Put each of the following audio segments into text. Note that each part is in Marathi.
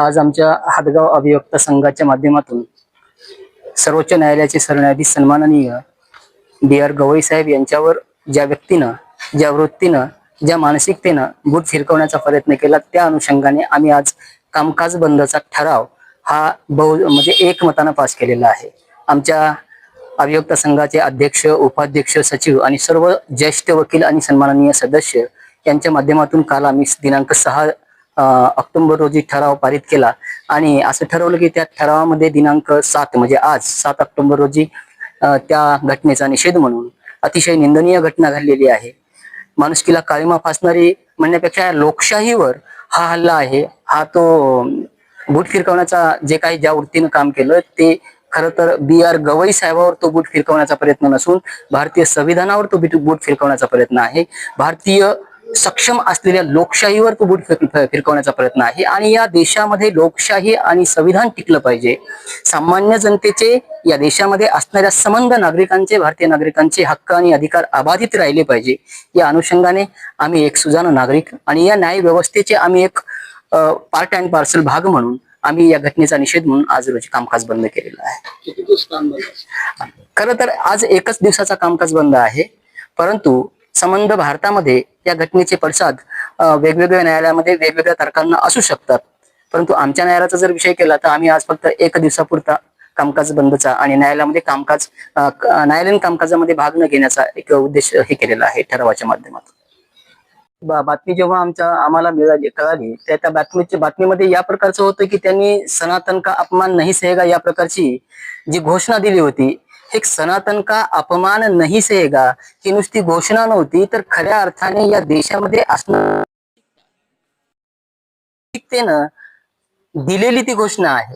आज आमच्या हादगाव अभिव्यक्त संघाच्या माध्यमातून सर्वोच्च न्यायालयाचे सरन्यायाधीश सन्माननीय बी आर गवई साहेब यांच्यावर ज्या व्यक्तीनं ज्या वृत्तीनं ज्या मानसिकतेनं बूट फिरकवण्याचा प्रयत्न केला त्या अनुषंगाने आम्ही आज कामकाज बंदचा ठराव हा बहु म्हणजे एकमतानं पास केलेला आहे. आमच्या अभियुक्त संघाचे अध्यक्ष उपाध्यक्ष सचिव आणि सर्व ज्येष्ठ वकील आणि सन्माननीय सदस्य यांच्या माध्यमातून काल आम्ही दिनांक सहा ऑक्टोबर रोजी ठराव पारित केला. आणि असं ठरवलं की त्या ठरावामध्ये दिनांक सात म्हणजे आज सात ऑक्टोबर रोजी त्या घटनेचा निषेध म्हणून अतिशय निंदनीय घटना घडलेली आहे. माणुसकीला काळीमा फासणारी म्हणण्यापेक्षा लोकशाहीवर हा हल्ला आहे. हा तो बूट फिरकवण्याचा जे काही ज्या वृत्तीनं काम केलं ते खरं तर बी आर गवई साहेबावर तो बूट फिरकवण्याचा प्रयत्न नसून भारतीय संविधानावर तो बूट फिरकवण्याचा प्रयत्न आहे. भारतीय सक्षम असलेल्या लोकशाहीवर तो बूट फिर- फिरकवण्याचा प्रयत्न आहे. आणि या देशामध्ये लोकशाही आणि संविधान टिकलं पाहिजे. सामान्य जनतेचे या देशामध्ये असणाऱ्या संबंध नागरिकांचे भारतीय नागरिकांचे हक्क आणि अधिकार अबाधित राहिले पाहिजे. या अनुषंगाने आम्ही एक सुजाण नागरिक आणि या न्याय व्यवस्थेचे आम्ही एक पार्ट अँड पार्सल भाग म्हणून आम्ही या घटनेचा निषेध म्हणून आज रोजी कामकाज बंद केलेलं आहे. खरं तर आज एकच दिवसाचा कामकाज बंद आहे. परंतु संबंध भारतामध्ये या घटनेचे पडसाद वेगवेगळ्या न्यायालयामध्ये वेगवेगळ्या तारखांना असू शकतात. परंतु आमच्या न्यायालयाचा जर विषय केला तर आम्ही आज फक्त एक दिवसापुरता कामकाज बंदचा आणि न्यायालयामध्ये कामकाज न्यायालयीन कामकाजामध्ये भाग न घेण्याचा एक उद्देश हे केलेला आहे ठरावाच्या माध्यमातून. बातमी जेव्हा आमच्या आम्हाला मिळाली कळाली त्या त्या बातमीच्या बातमीमध्ये या प्रकारचं होतं की त्यांनी सनातन का अपमान नाही सहेगा या प्रकारची जी घोषणा दिली होती एक सनातन का अपमान नाही सहेगा ही नुसती घोषणा नव्हती तर खऱ्या अर्थाने या देशामध्ये असणं दिलेली ती घोषणा आहे.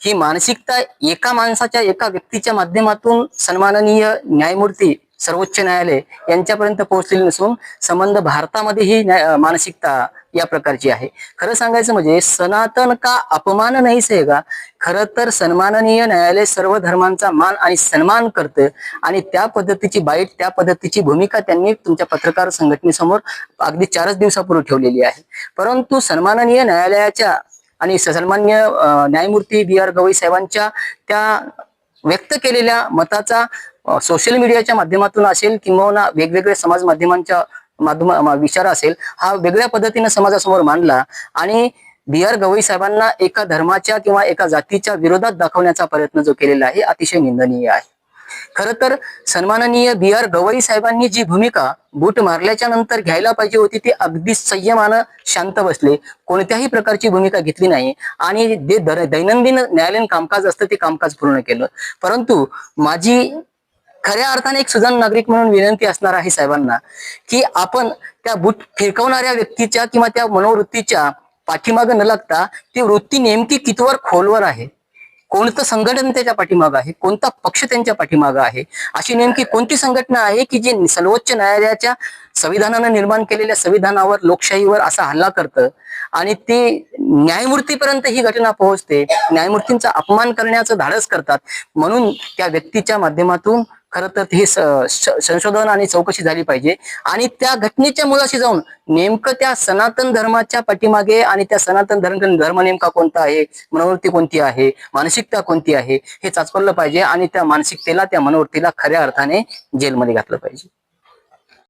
ही मानसिकता एका माणसाच्या एका व्यक्तीच्या माध्यमातून सन्माननीय न्यायमूर्ती सर्वोच्च न्यायालय यांच्यापर्यंत पोहोचलेली नसून संबंध भारतामध्ये ही न्याय- मानसिकता या प्रकारची आहे. खरं सांगायचं म्हणजे सनातन का अपमान नाही सेगा खरं तर सन्माननीय न्यायालय सर्व धर्मांचा मान आणि सन्मान करतं आणि त्या पद्धतीची बाईट त्या पद्धतीची भूमिका त्यांनी तुमच्या पत्रकार संघटनेसमोर अगदी चारच दिवसापूर्वी ठेवलेली आहे. परंतु सन्माननीय न्यायालयाच्या आणि सन्मान्य न्यायमूर्ती बी आर गवई साहेबांच्या त्या व्यक्त केलेल्या मताचा सोशल मीडियाच्या माध्यमातून असेल किंवा वेगवेगळ्या समाज माध्यमांच्या माध्यम विचार असेल हा वेगळ्या पद्धतीने समाजासमोर मांडला आणि बी आर गवई साहेबांना एका धर्माच्या किंवा एका जातीच्या विरोधात दाखवण्याचा प्रयत्न जो केलेला आहे अतिशय निंदनीय आहे. खरं तर सन्माननीय बी आर गवई साहेबांनी जी भूमिका बूट मारल्याच्या नंतर घ्यायला पाहिजे होती ती अगदी संयमानं शांत बसले. कोणत्याही प्रकारची भूमिका घेतली नाही आणि जे दैनंदिन न्यायालयीन कामकाज असतं ते कामकाज पूर्ण केलं. परंतु माझी खऱ्या अर्थाने एक सुजन नागरिक म्हणून विनंती असणार आहे साहेबांना की आपण त्या भूत फिरकवणाऱ्या व्यक्तीच्या किंवा त्या मनोवृत्तीच्या पाठीमागं न लागता ती वृत्ती नेमकी कितवर खोलवर आहे? कोणतं संघटन त्याच्या पाठीमागं आहे? कोणता पक्ष त्यांच्या पाठीमागं आहे? अशी नेमकी कोणती संघटना आहे की जी सर्वोच्च न्यायालयाच्या संविधानानं निर्माण केलेल्या संविधानावर लोकशाहीवर असा हल्ला करतं आणि ते न्यायमूर्तीपर्यंत ही घटना पोहोचते? न्यायमूर्तींचा अपमान करण्याचं धाडस करतात म्हणून त्या व्यक्तीच्या माध्यमातून खरं तर हे संशोधन आणि चौकशी झाली पाहिजे. आणि त्या घटनेच्या मुळाशी जाऊन नेमकं त्या सनातन धर्माच्या पाठीमागे आणि त्या सनातन धर्म धर्म नेमका कोणता आहे? मनोवृत्ती कोणती आहे? मानसिकता कोणती आहे? हे चाचपडलं पाहिजे आणि त्या मानसिकतेला त्या मनोवृत्तीला खऱ्या अर्थाने जेलमध्ये घातलं पाहिजे.